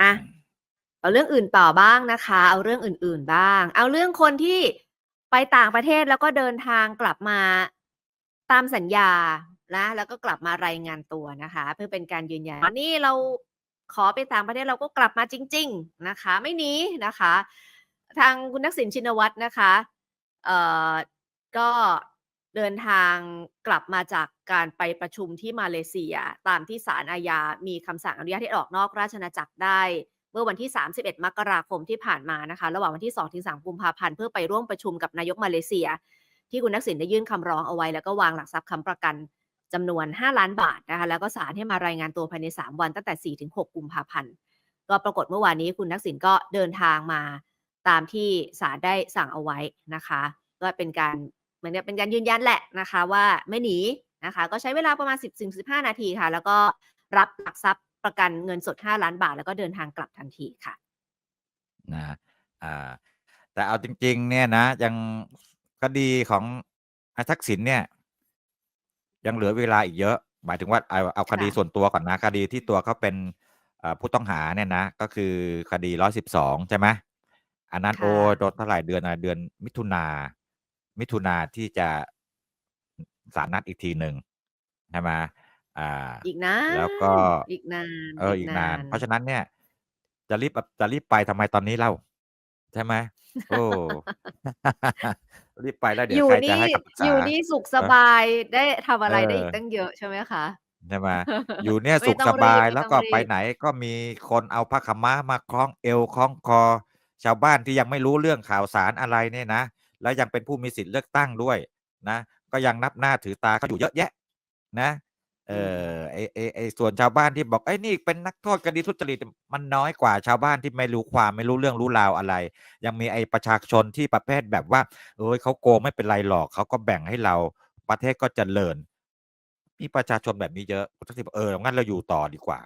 อะเอาเรื่องอื่นต่อบ้างนะคะ เอาเรื่องอื่น ๆบ้าง เอาเรื่องคนที่ไปต่างประเทศแล้วก็เดินทางกลับมาตามสัญญานะแล้วก็กลับมารายงานตัวนะคะ เพื่อเป็นการยืนยันนี่เราขอไปต่างประเทศเราก็กลับมาจริง ๆนะคะ ไม่หนีนะคะ ทางคุณทักษิณชินวัตรนะคะ เอ่อก็ เดินทางกลับมาจากการไปประชุมที่มาเลเซีย ตามที่ศาลอาญา มีคำสั่งอนุญาตให้ออกนอกราชอาจักรได้ เมื่อวันที่ 31 มกราคมที่ผ่านมานะคะ ระหว่างวันที่ 2-3 กุมภาพันธ์เพื่อไปร่วมประชุมกับนายกมาเลเซีย ที่คุณทักษิณได้ยื่นคำร้องเอาไว้ แล้วก็วางหลักทรัพย์ค้ำประกันจำนวน 5 ล้านบาทนะคะแล้วก็ศาลให้มารายงานตัวภายใน 3 วันตั้งแต่ 4-6 กุมภาพันธ์ก็ปรากฏเมื่อวานนี้คุณทักษิณก็เดินทางมาตามที่ศาลได้สั่งเอาไว้นะคะ ก็เป็นการ เหมือนกับเป็นการยืนยันแหละนะคะว่าไม่หนีนะคะ ก็ใช้เวลาประมาณ 10-15 นาทีค่ะ แล้วก็รับหลักทรัพย์ประกันเงินสด 5 ล้านบาท แล้วก็เดินทางกลับทันทีค่ะนะอ่าแต่เอาจริง ๆ เนี่ยนะยังคดีของอาทักษิณเนี่ย ยังเหลือเวลาอีกเยอะ หมายถึงว่าเอาเอาคค่ดีะส่วนตัวก่อนนะคดีที่ตัวเขาเป็นเอ่อผู้ต้องหาเนี่ยนะ ก็คือคดี112ใช่ไหมอันนั้นค่โอ๊ยะโดนเท่าไรเดือนอะไรเดือนมิถุนา มิถุนาที่จะศาลนัดอีกทีหนึ่งใช่ไหมอ่า อีกนาแล้วก็นอีกนาน เอออีอีกกนานานนเพราะฉะนั้นเนี่ย จะรีบแบบจะรีบไปทำไมตอนนี้เล่า ใช่ไหมโอ้รีบไปแล้วเดี๋อยวยู่ใครนจะี่ให้คำปรึกอษายู่นี่สุขสเนาะบายได้ทำเออะไรได้อีกอตั้งเยอะใช่ไหมคะใช่ไหมอยู่เนี่ยไม่สุขต้อสงรีบาบยไม่แล้วต้องก็รีไปบไหนก็มีคนเอาผ้าขาวม้ามาคล้องเอวคล้องคอ ชาวบ้านที่ยังไม่รู้เรื่องข่าวสารอะไรเนี่ยนะ แล้วยังเป็นผู้มีสิทธิ์เลือกตั้งด้วยนะ ก็ยังนับหน้าถือตาเขาอยู่เยอะแยะนะเออืมอไอ้ไอ้ไอ้ส่วนชาวบ้านที่บอกเฮ้ยนี่เป็นนักโทษคดีทุจริตมันน้อยกว่าชาวบ้านที่ไม่รู้ความไม่รู้เรื่องรู้ราวอะไร ยังมีไอ้ประชาชนที่ประเภทแบบว่าเฮ้ยเขาโกงไม่เป็นไรหรอกเขาก็แบ่งให้เราประเทศก็เจริญมีประชาชนแบบนี้เยอะคุณทักษิณบอกเอองั้นเราอยู่ต่อดีกว่า